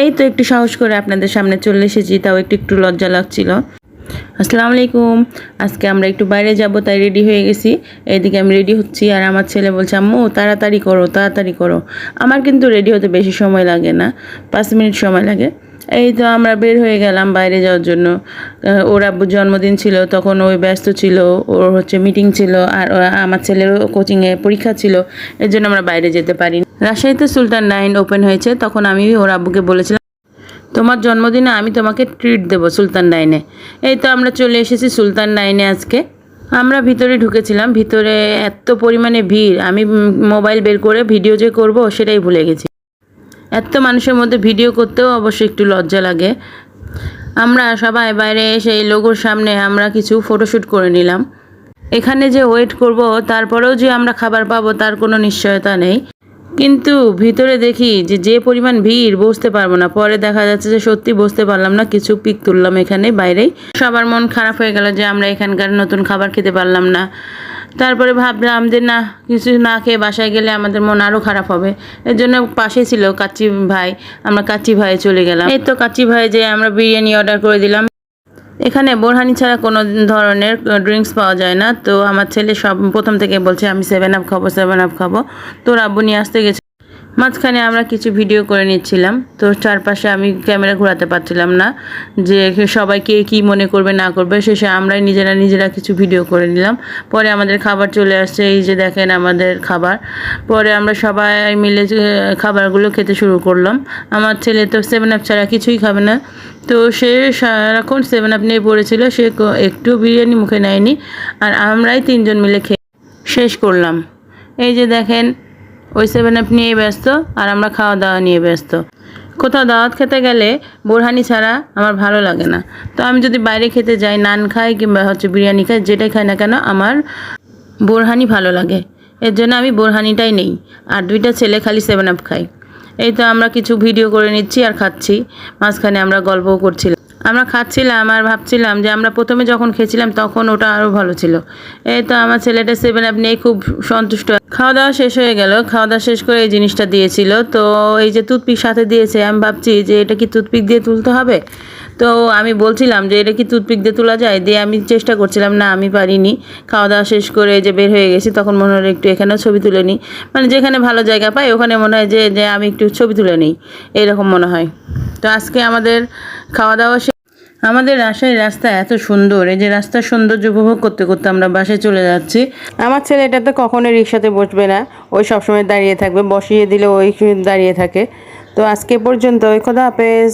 এই তো একটু সাহস করে আপনাদের সামনে চলে এসেছি, তাও একটু একটু লজ্জা লাগছিল। আসসালামু আলাইকুম। আজকে আমরা একটু বাইরে যাব, তাই রেডি হয়ে গেছি। এইদিকে আমি রেডি হচ্ছি আর আমার ছেলে বলছে, আম্মু, তাড়াতাড়ি করো তাড়াতাড়ি করো। আমার কিন্তু রেডি হতে বেশি সময় লাগে না, পাঁচ মিনিট সময় লাগে। এই তো আমরা বের হয়ে গেলাম বাইরে যাওয়ার জন্য। ওর আব্বুর জন্মদিন ছিল, তখন ওই ব্যস্ত ছিল, ওর হচ্ছে মিটিং ছিল, আর আমার ছেলেরও কোচিংয়ে পরীক্ষা ছিল, এর জন্য আমরা বাইরে যেতে পারি রাজশাহীতে সুলতান নাইন ওপেন হয়েছে, তখন আমি ওর আব্বুকে বলেছিলাম, তোমার জন্মদিনে আমি তোমাকে ট্রিট দেবো সুলতান নাইনে। এই তো আমরা চলে এসেছি সুলতান নাইনে আজকে। আমরা ভিতরে ঢুকেছিলাম, ভিতরে এত পরিমাণে ভিড়, আমি মোবাইল বের করে ভিডিও যে করব সেটাই ভুলে গেছি। এত মানুষের মধ্যে ভিডিও করতেও অবশ্যই একটু লজ্জা লাগে। আমরা সবাই বাইরে এসে এই লোগোর সামনে আমরা কিছু ফটোশ্যুট করে নিলাম। এখানে যে ওয়েট করব, তারপরেও যে আমরা খাবার পাবো তার কোনো নিশ্চয়তা নেই। কিন্তু ভিতরে দেখি যে যে পরিমাণ ভিড়, বসতে পারব না। পরে দেখা যাচ্ছে যে, সত্যি বসতে পারলাম না, কিছু পিক তুললাম এখানে বাইরেই সবার মন খারাপ হয়ে গেল যে, আমরা এখানকার নতুন খাবার খেতে পারলাম না। তারপরে ভাবলাম যে, না, কিছু না খেয়ে বাসায় গেলে আমাদের মন আরও খারাপ হবে। এর জন্য পাশে ছিল কাচ্চি ভাই, আমরা কাচ্চি ভাই চলে গেলাম। এই তো কাচ্চি ভাই যে, আমরা বিরিয়ানি অর্ডার করে দিলাম। এখানে বোরহানি ছাড়া কোনো ধরনের ড্রিঙ্কস পাওয়া যায় না। তো আমার ছেলে সব প্রথম থেকে বলছে, আমি সেভেন আপ খাব সেভেন আপ খাব। তোর আব্বু নিয়ে আসতে গেছে। মাঝখানে আমরা কিছু ভিডিও করে নিচ্ছিলাম। তো চারপাশে আমি ক্যামেরা ঘোরাতে পারছিলাম না যে সবাই কে মনে করবে, না করবে। শেষে আমরাই নিজেরা নিজেরা কিছু ভিডিও করে নিলাম। পরে আমাদের খাবার চলে আসছে, এই যে দেখেন আমাদের খাবার। পরে আমরা সবাই মিলে খাবারগুলো খেতে শুরু করলাম। আমার ছেলে তো সেভেন আপ ছাড়া কিছুই খাবে না। তো সে সারাক্ষণ সেভেন আপ নিয়ে পড়েছিল, সে একটু বিরিয়ানি মুখে নেয়নি। আর আমরাই তিনজন মিলে খেয়ে শেষ করলাম। এই যে দেখেন ওই সেভেন আপ নিয়ে ব্যস্ত আর আমরা খাওয়া দাওয়া নিয়ে ব্যস্ত। কোথাও দাওয়াত খেতে গেলে বোরহানি ছাড়া আমার ভালো লাগে না। তো আমি যদি বাইরে খেতে যাই, নান খাই কিংবা হচ্ছে বিরিয়ানি খাই, যেটাই খাই না কেন আমার বোরহানি ভালো লাগে। এর জন্য আমি বোরহানিটাই নেই আর দুইটা ছেলে খালি সেভেন আপ খাই। এই তো আমরা কিছু ভিডিও করে নিচ্ছি আর খাচ্ছি। মাঝখানে আমরা গল্পও করছিলাম। আমরা খাচ্ছিলাম আর ভাবছিলাম যে আমরা প্রথমে যখন খেয়েছিলাম তখন ওটা আরও ভালো ছিল। এই তো আমার ছেলেটা সেভেন আপ নিয়ে খুব সন্তুষ্ট। খাওয়া দাওয়া শেষ হয়ে গেল। খাওয়া দাওয়া শেষ করে এই জিনিসটা দিয়েছিল। তো এই যে টুথপিক সাথে দিয়েছে, আমি ভাবছি যে এটা কি টুথপিক দিয়ে তুলতে হবে? তো আমি বলছিলাম যে এটা কি টুথপিক দিয়ে তোলা যায়? দিয়ে আমি চেষ্টা করছিলাম, না, আমি পারিনি। খাওয়া দাওয়া শেষ করে যে বের হয়ে গেছি, তখন মনে হলো একটু এখানেও ছবি তুলে নিই। মানে যেখানে ভালো জায়গা পাই, ওখানে মনে হয় যে যে আমি একটু ছবি তুলে নিই। এইরকম মনে হয়। তো আজকে আমাদের খাওয়া দাওয়া শেষ আমাদের রাজশাহীর রাস্তা এত সুন্দর। এই যে রাস্তার সৌন্দর্য উপভোগ করতে করতে আমরা বাসে চলে যাচ্ছি। আমার ছেলে এটা তো কখনোই রিক্সাতে বসবে না। ওই সবসময় দাঁড়িয়ে থাকবে। বসিয়ে দিলে ওই দাঁড়িয়ে থাকে। তো আজকে পর্যন্ত ওই খোদা হাফেজ।